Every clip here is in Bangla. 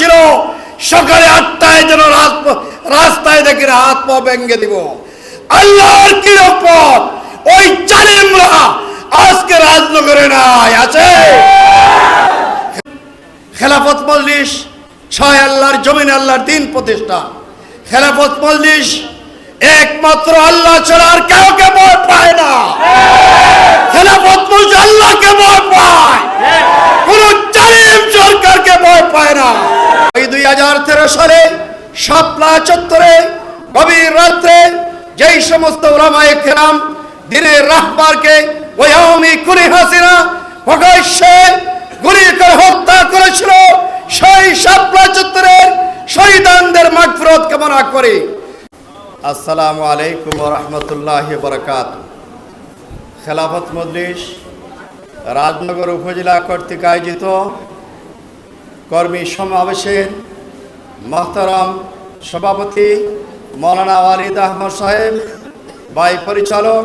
হয়েছিল সকালে আটটায় যেন রাস্তায় দেখে হাত পা ভেঙে দিব। আল্লাহর কি রহমত? ওই জালিমরা আজকে রাজনগরে নাই, আছে? খেলাফত মজলিস ছয় আল্লাহর জমিন, আল্লাহর দিন প্রতিষ্ঠা। খেলাফত মজলিস একমাত্র আল্লাহ ছাড়া আর কাউকে ভয় পায় না। খেলাফত মজলিস আল্লাহকে ভয় পায় কোন জালিম সরকারকে ভয় পায় না এই দুই হাজার তেরো সালে শাপলা চত্বরে গভীর রাত্রে যেই সমস্ত ওলামায়ে কেরাম দিনের রাহবারকে ওই আওয়ামী কুলি হাসিনা প্রকাশ্যে গুলি করে হত্যা করেছিল, সেই শাপলা চত্বরের শহীদানদের মাগফিরত কামনা করে। আসসালামু আলাইকুম রহমতুল্লাহ বরকাত খেলাফত মজলিস রাজনগর উপজেলা কর্তৃক আয়োজিত কর্মী সমাবেশের মহতারাম সভাপতি মৌলানা ওয়ালিদ আহমদ সাহেব বাই পরিচালক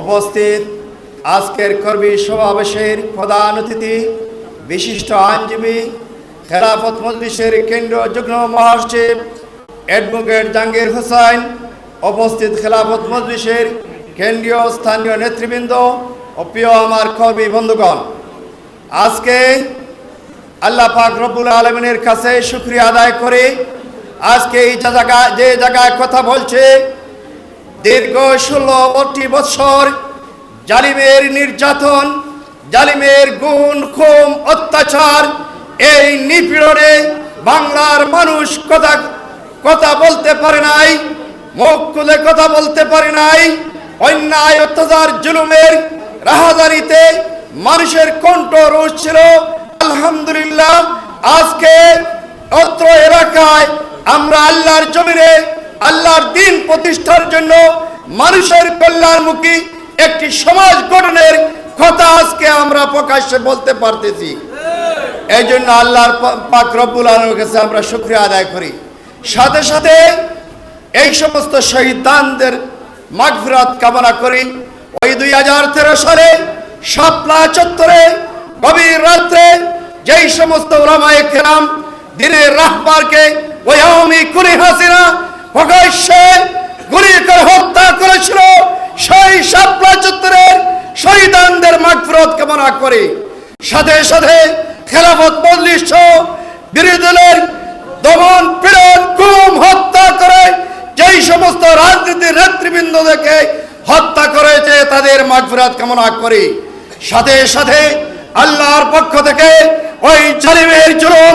উপস্থিত আজকের কর্মী সমাবেশের প্রধান অতিথি, বিশিষ্ট আইনজীবী, খেলাফত মজলিসের কেন্দ্রীয় যুগ্ম মহাসচিব অ্যাডভোকেট জাহাঙ্গীর হোসাইন উপস্থিত খেলাফত মজলিসের কেন্দ্রীয় স্থানীয় নেতৃবৃন্দ ও প্রিয় আমার কর্মী বন্ধুগণ। আজকে আল্লাহ পাক রব্বুল আলমিনের কাছে শুক্রিয়া আদায় করে আজকে এই জায়গা যে জায়গায় কথা বলছে, দীর্ঘ ষোলো ষোলোটি বছর জালিমের নির্যাতন, জালিমের গুণ খুম অত্যাচার, এই নিপীড়নে বাংলার মানুষ কথা কথা বলতে পারে নাই, মুখ খুলে কথা বলতে পারে নাই, অন্যায়, অত্যাচার, জুলুমের রাহাজারিতে মানুষের কণ্ঠ রোষ ছিল। আলহামদুলিল্লাহ, আজকে অত্র এলাকায় আমরা আল্লাহর জমিনে আল্লাহর দিন প্রতিষ্ঠার জন্য মানুষের কল্যাণমুখী একটি সমাজ গঠনের কথা আজকে আমরা প্রকাশ্যে বলতে পারতেছি। এই জন্য আল্লাহর পাক রব্বুল আলমের কাছে আমরা শুক্রিয়া আদায় করি। সাথে সাথে এই সমস্ত শহীদানদের মাগফিরাত কামনা করি। ওই দুই হাজার তেরো সালে শাপলা চত্বরে গভীর রাত্রে যেই সমস্ত ওলামায়ে কেরাম দিনের রাহবারকে ওই আওয়ামী কুলি হাসিনা প্রকাশ্যে গুলি করে হত্যা করেছিল, সেই শাপলা চত্বরের শহীদানদের মাগফিরাত কামনা করে। সাথে সাথে খেলাফত সহ বিরোধী দলের দমন পীড়ন, গুম, হত্যা করে যেই সমস্ত রাজনীতির নেতৃবৃন্দদেরকে হত্যা করেছে, তাদের মাগফিরাত কামনা করে। সাথে সাথে আল্লাহর পক্ষ থেকে ওই জালিমের জুলুম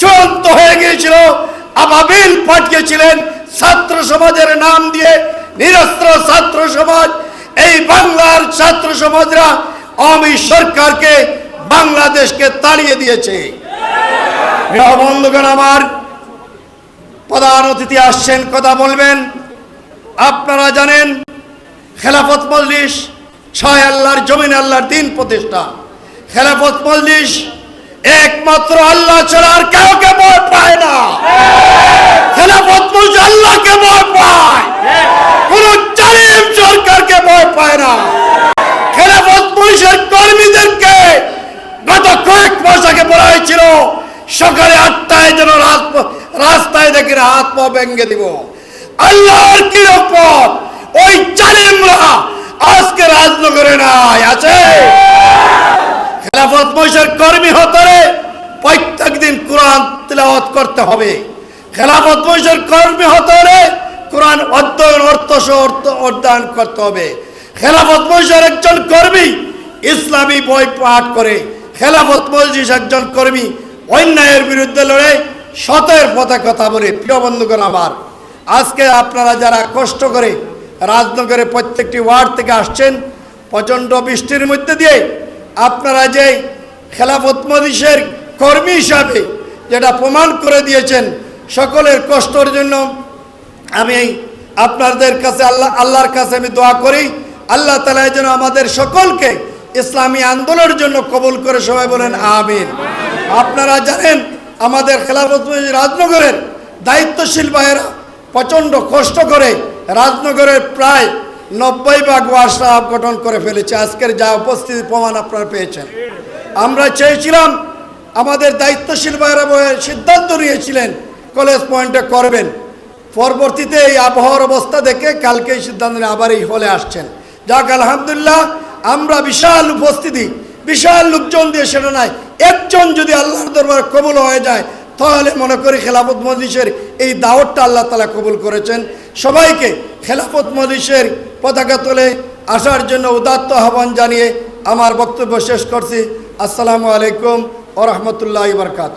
চূড়ান্ত হয়ে গিয়েছিল। আবাবিল পাঠিয়েছিলেন ছাত্র সমাজের নাম দিয়ে, নিরস্ত্র ছাত্র সমাজ। এই বাংলার ছাত্র সমাজরা আওয়ামী সরকারকে, বাংলাদেশকে তাড়িয়ে দিয়েছে। বন্ধুগণ আমার, প্রধান অতিথি আসছেন, কথা বলবেন। আপনারা জানেন, খেলাফত মজলিস, ছয় আল্লাহর জমিন আল্লাহর দিন প্রতিষ্ঠা। খেলাফত মজলিস একমাত্র আল্লাহ ছাড়া আর কাউকে ভয় পায় না। খেলাফত মজলিস আল্লাহকে ভয় পায়। কোন জালিম সরকারকে ভয় পায় না। খেলাফত পুলিশের কর্মীদেরকে গত কয়েক মাস আগে বলা হয়েছিল, সকালে আটটায় যেন রাত- রাস্তায় দেখে হাত পা ভেঙে দিব। আল্লাহর কি রহমত? ওই জালিমরা আজকে রাজনগরে নাই, আছে? খেলাফত মহিষের কর্মী হতরে প্রত্যেক দিন কোরআন তিলাওয়াত করতে হবে। খেলাফত মহিষের কর্মী হতরে কোরআন অধ্যয়ন অর্থ সহ অর্থ অধ্যয়ন করতে হবে। খেলাফত মহিষের একজন কর্মী ইসলামী বই পাঠ করে। খেলাফত মসজিদ একজন কর্মী অন্যায়ের বিরুদ্ধে লড়ে সতের পথে কথা বলে। প্রিয় বন্ধুগণ আমার, আজকে আপনারা যারা কষ্ট করে রাজনগরে প্রত্যেকটি ওয়ার্ড থেকে আসছেন, প্রচণ্ড বৃষ্টির মধ্যে দিয়ে আপনারা যে খেলাফত মদিসের কর্মী হিসাবে যেটা প্রমাণ করে দিয়েছেন, সকলের কষ্টর জন্য আমি আপনাদের কাছে, আল্লাহ, আল্লাহর কাছে আমি দোয়া করি। আল্লাহ তালা যেন আমাদের সকলকে ইসলামী আন্দোলনের জন্য কবুল করে সবাই বলেন, আমিন। আপনারা জানেন, আমাদের খেলাফত রাজনগরের দায়িত্বশীল ভাইয়েরা প্রচণ্ড কষ্ট করে রাজনগরের প্রায় নব্বই ভাগ ওয়ার্কশপ গঠন করে ফেলেছে। আজকের যা উপস্থিতি প্রমাণ আপনারা পেয়েছেন। আমরা চেয়েছিলাম আমাদের দায়িত্বশীল ভাইয়েরা বয়ে সিদ্ধান্ত নিয়েছিলেন, কলেজ পয়েন্টে করবেন। পরবর্তীতে এই আবহাওয়ার অবস্থা দেখে কালকে এই সিদ্ধান্ত নিয়ে আবার এই হলে আসছেন। যাক, আলহামদুলিল্লাহ, আমরা বিশাল উপস্থিতি, বিশাল লোকজন দিয়ে সেটা নাই। একজন যদি আল্লাহর দরবার কবল হয়ে যায় তাহলে মনে করি খেলাফত মজলিসের এই দাওয়াতটা আল্লাহ তালা কবুল করেছেন। সবাইকে খেলাফত মজলিসের পতাকা তোলে আসার জন্য উদাত্ত আহ্বান জানিয়ে আমার বক্তব্য শেষ করছি। আসসালামু আলাইকুম ও রহমতুল্লাহ বারকাত